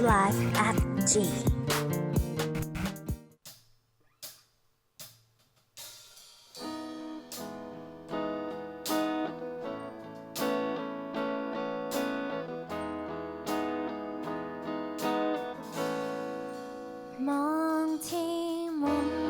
@g มองที่มุม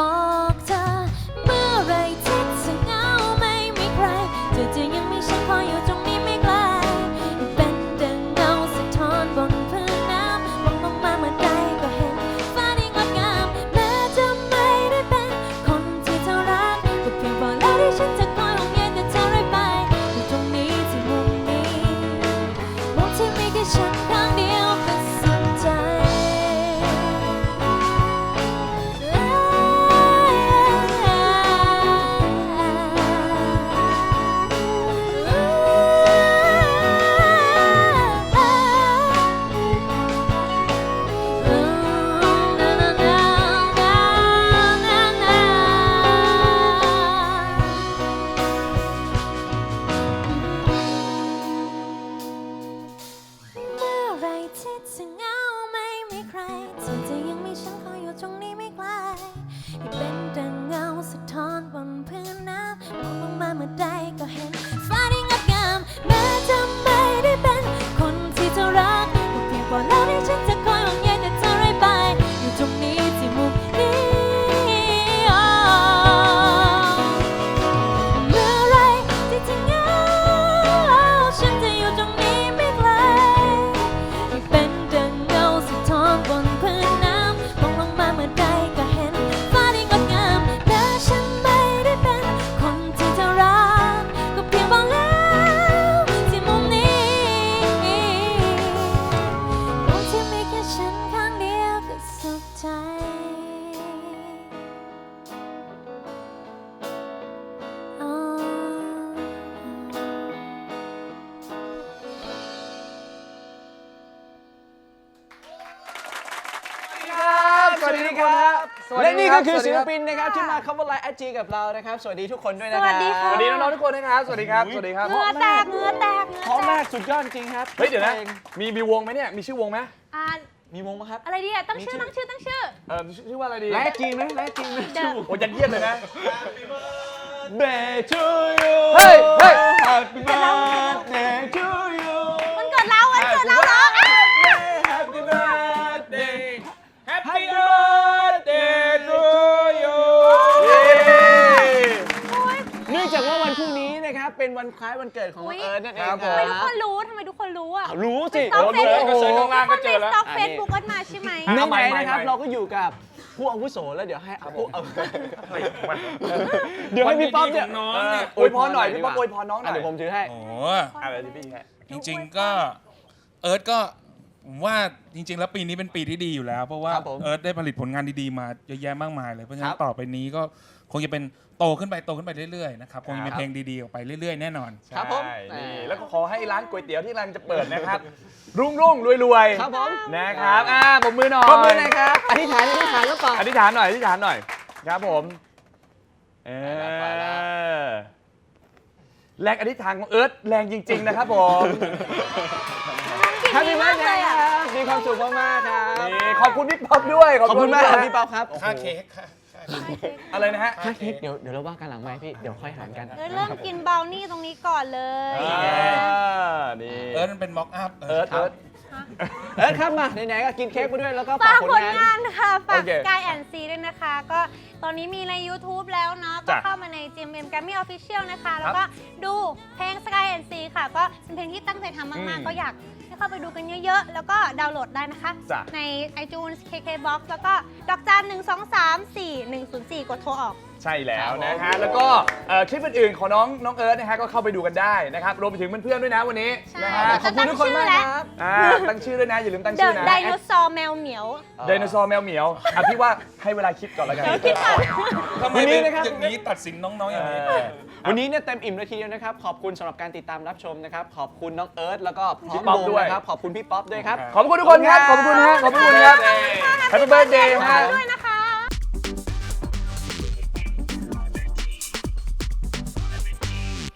อ วัสดีครับสวัสดีครับสสวัสดีและนี่ก็คือรับศิลสวัสดีรับปินนะครับที่มา cover line IG กับเรานะครับ สวัสดีทุกคนด้วยนะสควัรับสดีค่ะ สวัสดีน้องๆทุกคนนะครับ สวัสดีครับ สวัสดีครับเหงื่อแตกเหงื่อแตกเหงื่เพราะอแตมากกสุดยอดจริงครับเฮ้ยเดี๋ยวนะพลงมีมีวงไหมเนี่ย มีชื่อวงไหมอ่ามีวงไหมครับ อะไรดีอะตั้งชื่อมีชื่อตั้งชื่อตั้งชื่อเออชื่อชื่อว่าอะไรดีและจริงไหมและจริงไหมเดิมโอ้ยันเยียดเลยนะ Birthday to you เฮ้ยเฮ้ย Happy birthday to you วันคล้ายวันเกิดของน้องเอิร์ธนั่นเองครับคผรัมทำไมทุกบคนรู้ทำไมทุกคนรู้อะอ้าวรู้สิสต็อกโอ้เฟโหซบุ๊กเสิร์ชข้างล่างก็เจอแล้วสต็อกอะเฟนี่ซบุ๊กกันมาใช่ไหม ในเอาไหใหม่นใหม่นะครับใหม่เราก็อยู่กับผู้อาวุโสแล้วเดี๋ยวให้ผู้เอาเดี๋ยวให้พี่ป๊อปเนี่ยวันดีๆของน้องเนี่ย อวยพรหน่อยพี่ป๊อปอวยพรน้องหน่อะอยเดี๋ยวผมถือให้ โอ้อะไรที่พี่ให้จริง ๆ ก็เอิร์ธก็ผมว่าจริง ๆ แล้วปีนี้เป็นปีที่ดีอยู่แล้ว เพราะว่าครับผมเอิร์ธได้ผลิตผลงานดีๆมาเยอะแยะมากมายเลยเพราะฉะนั้ครันบต่อไปนี้ก็ คงจะเป็นโตขึ้นไปโตขึ้นไปเรื่อยๆนะครับคงจะมีครับเพลงดีๆออกไปเรื่อยๆ แน่นอน ครับผม ใช่นี่อ่าแล้วก็ขอให้ร้านก๋วยเตี๋ยวที่กำลังจะเปิดนะครับ รุ่งรุ่งรวยรวยๆครับผม นะครับ อ่าผมมือหน่อยปรบมือหน่อยครับ อธิษฐานอธิษฐานแล้วเปล่าอธิษฐานหน่อยอธิษฐานหน่อย ครับผมเอไปแล้ว อแรงอธิษฐานของเอิร์ธแรงจริง ๆ นะครับผมแฮปปี้เบิร์ดเดย์ครับมีความสุขมากๆครับ นี่ขอบคุณพี่ป๊อปด้วยขอบคุณมากครับด้วยพี่ป๊อปครับ ค่าเค้กค่ะ อะไรนะฮะค่าเค้กเดี๋ยวเดี๋ยวเราว่ากันหลังไหมค์พี่เดี๋ยวค่อยหารกันเออเริ่มกินเบลนี่ตรงนี้ก่อนเลยอ่านี่ เอิร์ธมันเป็นม็อกอัพ เอิร์ธเอิร์ธ เอิร์ธครับมาไหนๆก็กินเค้กไปด้วยแล้วก็ฝาฝากกผผลลงานงานค่ะ ฝาก โอเค Sky and C ด้วยนะคะ ก็ตอนนี้มีใน YouTube แล้วเนาะ ก็จ้ะเข้ามาใน GMM Grammy Official นะคะ แล้วก็ดูเพลง Sky and C ค่ะ ก็เป็นเพลงที่ตั้งใจทำมากอืมๆ ก็อยากให้เข้าไปดูกันเยอะ ๆ แล้วก็ดาวน์โหลดได้นะคะ จ้ะ ใน iTunes KKBox แล้วก็ดอกจัน1 2 3 4 1 0 4 กดโทรออก ใช่แล้วนะครัฮะบผมแล้วก็เอ่อคลิปอื่นๆของน้องน้องเอิร์ธนะฮะก็เข้าไปดูกันได้นะครับรวมไปถึงเพื่อนๆด้วยนะวันนี้ใช่นะฮะขอบคุณทุกคนมากครับอ่าตั้งชื่อด้วยนะอย่าลืมตั้ง The ชื่อนะ Dinosaur แมวเหมียว ไดโนเสาร์แมวเหมียวอะพี่ว่าให้เวลาคิดก่อนแล้วกันเดี๋ยวคิดก่อนทำไมวันนี้เป็นนะครับ อย่างนี้ตัดสินน้องๆอย่างนี้เออวันนี้เนี่ยเต็มอิ่มเลยทีเดียวนะครับ ขอบคุณสำหรับการติดตามรับชมนะครับ ขอบคุณน้องเอิร์ธแล้วก็พร้อพี่มป๊อปวงด้วย นะครับ ขอบคุณพี่ป๊อปด้วยครับ ขอบคุณทุกคนครับขอบคุณฮะขอบคุณครับ Happy birthday ฮะ ด้วยนะคะ